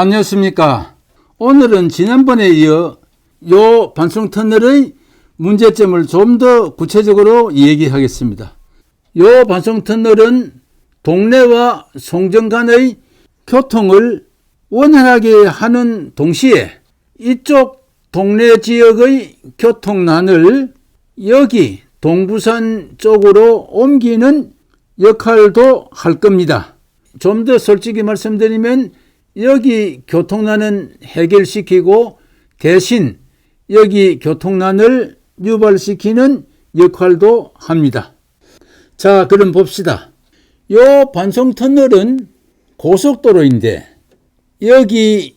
안녕하십니까. 오늘은 지난번에 이어 요 반송 터널의 문제점을 좀 더 구체적으로 얘기하겠습니다. 요 반송 터널은 동네와 송정 간의 교통을 원활하게 하는 동시에 이쪽 동네 지역의 교통난을 여기 동부산 쪽으로 옮기는 역할도 할 겁니다. 좀 더 솔직히 말씀드리면 여기 교통난은 해결시키고 대신 여기 교통난을 유발시키는 역할도 합니다. 자, 그럼 봅시다. 요 반송 터널은 고속도로인데 여기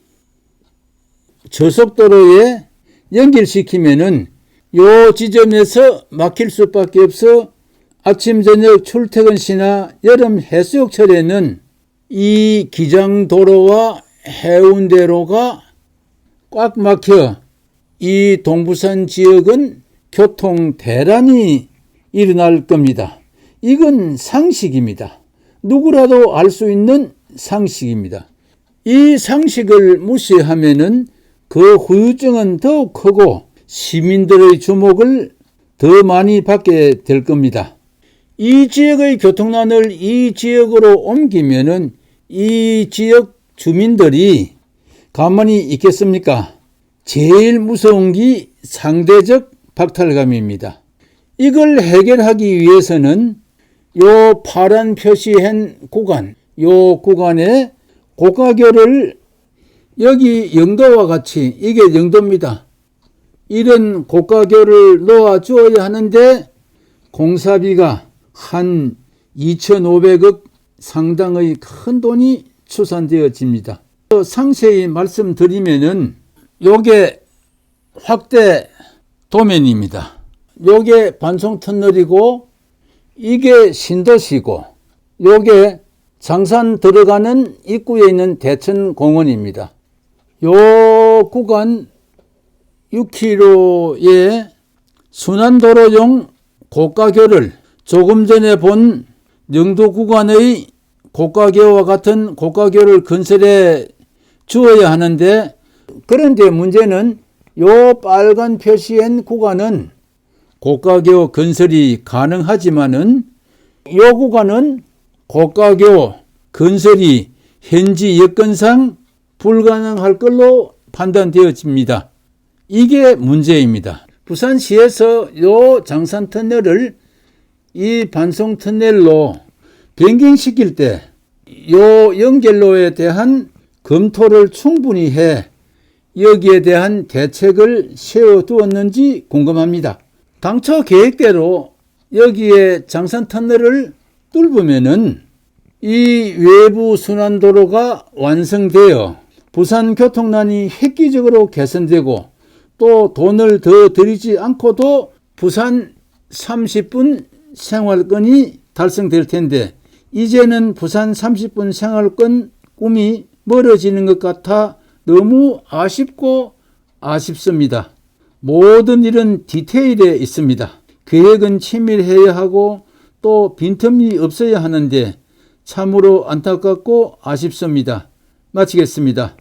저속도로에 연결시키면은 요 지점에서 막힐 수밖에 없어 아침 저녁 출퇴근 시나 여름 해수욕철에는 이 기장도로와 해운대로가 꽉 막혀 이 동부산 지역은 교통 대란이 일어날 겁니다. 이건 상식입니다. 누구라도 알 수 있는 상식입니다. 이 상식을 무시하면은 그 후유증은 더욱 크고 시민들의 주목을 더 많이 받게 될 겁니다. 이 지역의 교통난을 이 지역으로 옮기면은 이 지역 주민들이 가만히 있겠습니까? 제일 무서운 게 상대적 박탈감입니다. 이걸 해결하기 위해서는 요 파란 표시한 구간, 요 구간에 고가교를 여기 영도와 같이 이게 영도입니다. 이런 고가교를 놓아 주어야 하는데 공사비가 한 2,500억 상당의 큰 돈이 추산되어집니다. 상세히 말씀드리면은 요게 확대 도면입니다. 요게 반송 터널이고 이게 신도시고 요게 장산 들어가는 입구에 있는 대천공원입니다. 요 구간 6km의 순환도로용 고가교를 조금 전에 본 영도 구간의 고가교와 같은 고가교를 건설해 주어야 하는데 그런데 문제는 요 빨간 표시한 구간은 고가교 건설이 가능하지만은 요 구간은 고가교 건설이 현지 여건상 불가능할 걸로 판단되어집니다. 이게 문제입니다. 부산시에서 요 장산 터널을 이 반송 터널로 변경시킬 때 요 연결로에 대한 검토를 충분히 해 여기에 대한 대책을 세워두었는지 궁금합니다. 당초 계획대로 여기에 장산 터널을 뚫으면은 이 외부 순환도로가 완성되어 부산 교통난이 획기적으로 개선되고 또 돈을 더 들이지 않고도 부산 30분 생활권이 달성될 텐데 이제는 부산 30분 생활권 꿈이 멀어지는 것 같아 너무 아쉽고 아쉽습니다. 모든 일은 디테일에 있습니다. 계획은 치밀해야 하고 또 빈틈이 없어야 하는데 참으로 안타깝고 아쉽습니다. 마치겠습니다.